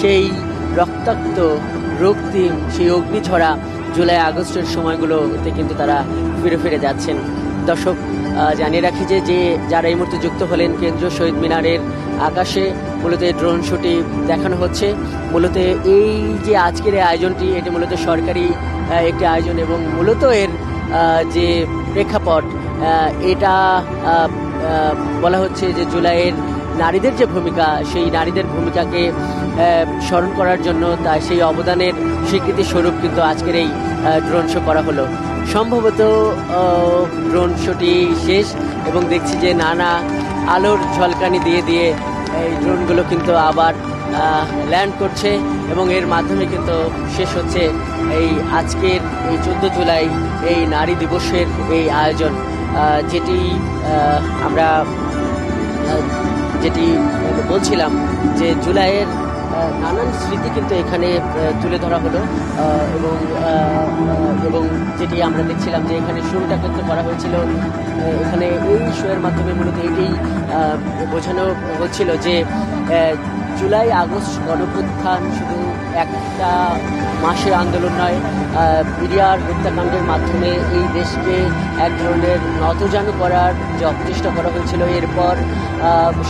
সেই রক্তাক্ত রক্তিম সেই অগ্নিঝরা জুলাই, আগস্টের সময়গুলোতে কিন্তু তারা ফিরে ফিরে যাচ্ছেন। দর্শক জানিয়ে রাখি যে যে যারা এই মুহূর্তে যুক্ত হলেন কেন্দ্রীয় শহীদ মিনারের আকাশে মূলত এই ড্রোন শুটি দেখানো হচ্ছে। মূলত এই যে আজকের এই আয়োজনটি, এটি মূলত সরকারি একটি আয়োজন এবং মূলত এর যে প্রেক্ষাপট এটা বলা হচ্ছে যে জুলাইয়ের নারীদের যে ভূমিকা, সেই নারীদের ভূমিকাকে স্মরণ করার জন্য তা সেই অবদানের স্বীকৃতি স্বরূপ কিন্তু আজকের এই ড্রোন শো করা হলো। সম্ভবত ড্রোন শোটি শেষ এবং দেখছি যে নানা আলোর ঝলকানি দিয়ে দিয়ে এই ড্রোনগুলো কিন্তু আবার ল্যান্ড করছে এবং এর মাধ্যমে কিন্তু শেষ হচ্ছে এই আজকের এই চোদ্দ জুলাই এই নারী দিবসের এই আয়োজন যেটি আমরা যেটি বলছিলাম যে জুলাইয়ের নানান স্মৃতি কিন্তু এখানে তুলে ধরা হলো এবং এবং যেটি আমরা দেখছিলাম যে এখানে শুরুটা কিন্তু করা হয়েছিল এখানে এই শোয়ের মাধ্যমে মূলত এটি বোঝানো হচ্ছিল যে জুলাই আগস্ট গণপ্রত্থান শুধু একটা মাসের আন্দোলন নয় পিরিয়ার হত্যাকাণ্ডের মাধ্যমে এই দেশকে এক ধরনের নতজানু করার যে অপচেষ্টা করা হয়েছিল এরপর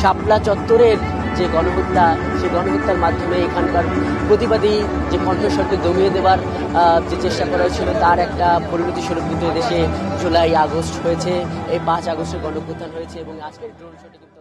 শাপলা চত্বরের যে গণহত্যা সেই গণহত্যার মাধ্যমে এখানকার প্রতিবাদী যে কণ্ঠস্বরকে দমিয়ে আহ, যে চেষ্টা করা হয়েছিল তার একটা পরিণতি স্বরূপ কিন্তু দেশে জুলাই আগস্ট হয়েছে। এই পাঁচ আগস্টে গণপ্রত্যান হয়েছে এবং আজকের ড্রোন শোটি কিন্তু